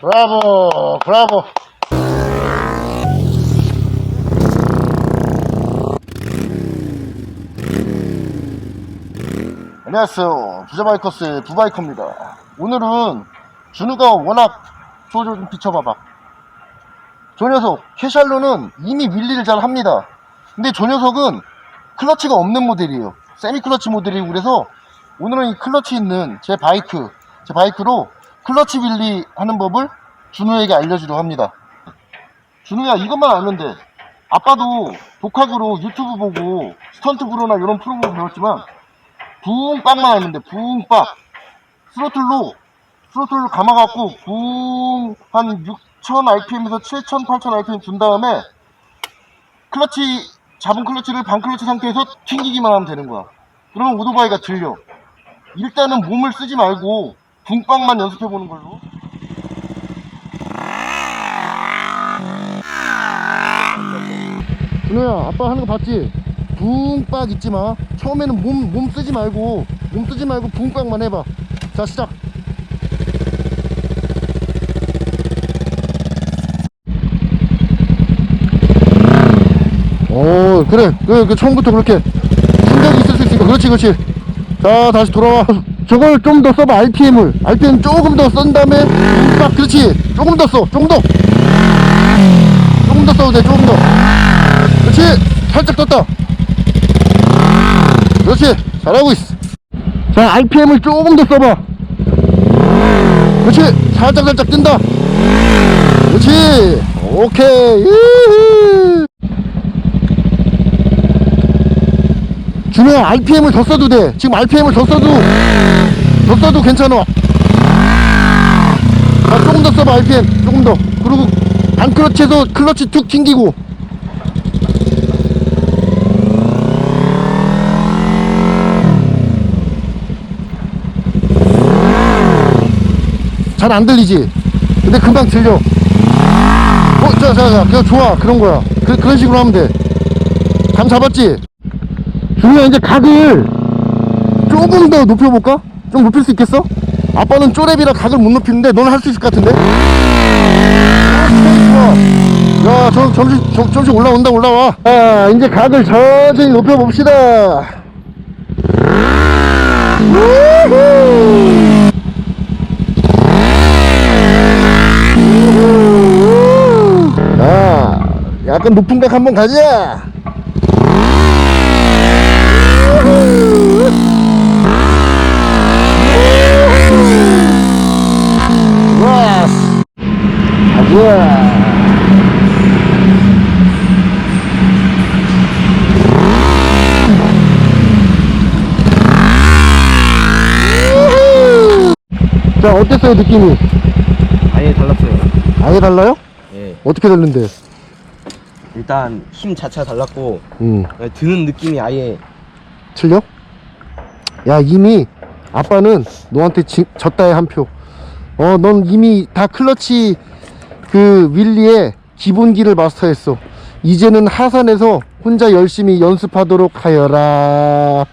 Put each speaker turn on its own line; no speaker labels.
브라보, 브라보. 안녕하세요. 부자바이커스의 부바이커입니다. 오늘은 준우가 워낙 조조 좀 비춰봐봐. 저 녀석, 캐샬로는 이미 윌리를 잘 합니다. 근데 저 녀석은 클러치가 없는 모델이에요. 세미 클러치 모델이고 그래서 오늘은 이 클러치 있는 제 바이크, 제 바이크로 클러치 윌리 하는 법을 준우에게 알려주려고 합니다. 준우야, 이것만 알면 돼. 아빠도 독학으로 유튜브 보고 스턴트 브로나 이런 프로 보고 배웠지만 알면 돼. 붕빵. 스로틀로 스로틀로 감아갖고 붕한 6,000 RPM에서 7,000, 8,000 RPM 준 다음에 클러치 잡은 클러치를 반 클러치 상태에서 튕기기만 하면 되는 거야. 그러면 오토바이가 들려. 일단은 몸을 쓰지 말고 붕빵만 연습해 보는 걸로. 준호야, 아빠 하는 거 봤지? 붕빵 있지 마. 처음에는 몸, 몸 쓰지 말고, 몸 쓰지 말고 붕빵만 해봐. 자, 시작. 오, 그래. 그, 그 처음부터 그렇게 생각이 있을 수 있으니까. 그렇지, 그렇지. 자, 다시 돌아와. 저걸 좀 더 써봐, RPM을. RPM 조금 더 쓴 다음에, 빡, 그렇지. 조금 더 써, 조금 더. 조금 더 써도 돼, 조금 더. 그렇지. 살짝 떴다. 그렇지. 잘하고 있어. 자, RPM을 조금 더 써봐. 그렇지. 살짝, 살짝 뜬다. 그렇지. 오케이. 준호야 RPM을 더 써도 돼? 지금 RPM을 더 써도 더 써도 괜찮아. 자 조금 더 써봐 RPM 조금 더. 그리고 안 클러치에서 클러치 툭 튕기고. 잘 안 들리지? 근데 금방 들려. 어 자자자. 그거 좋아. 그런 거야. 그, 그런 식으로 하면 돼감 잡았지 준우야 이제 각을 조금 더 높여볼까? 좀 높일 수 있겠어? 아빠는 쪼랩이라 각을 못 높이는데 너는 할 수 있을 것 같은데? 좋아 야 저, 점심, 저, 점심 올라온다 올라와 자 이제 각을 천천히 높여봅시다 우후. 우후. 자 약간 높은 각 한번 가자 와스 자 어땠어요 느낌이
아예 달랐어요.
아예 달라요?
예.
어떻게 다른데
일단 힘 자체가 달랐고
음
드는 느낌이 아예
틀려? 야 이미 아빠는 너한테 지, 졌다의 한 표 어 넌 이미 다 클러치 그 윌리의 기본기를 마스터했어. 이제는 하산해서 혼자 열심히 연습하도록 하여라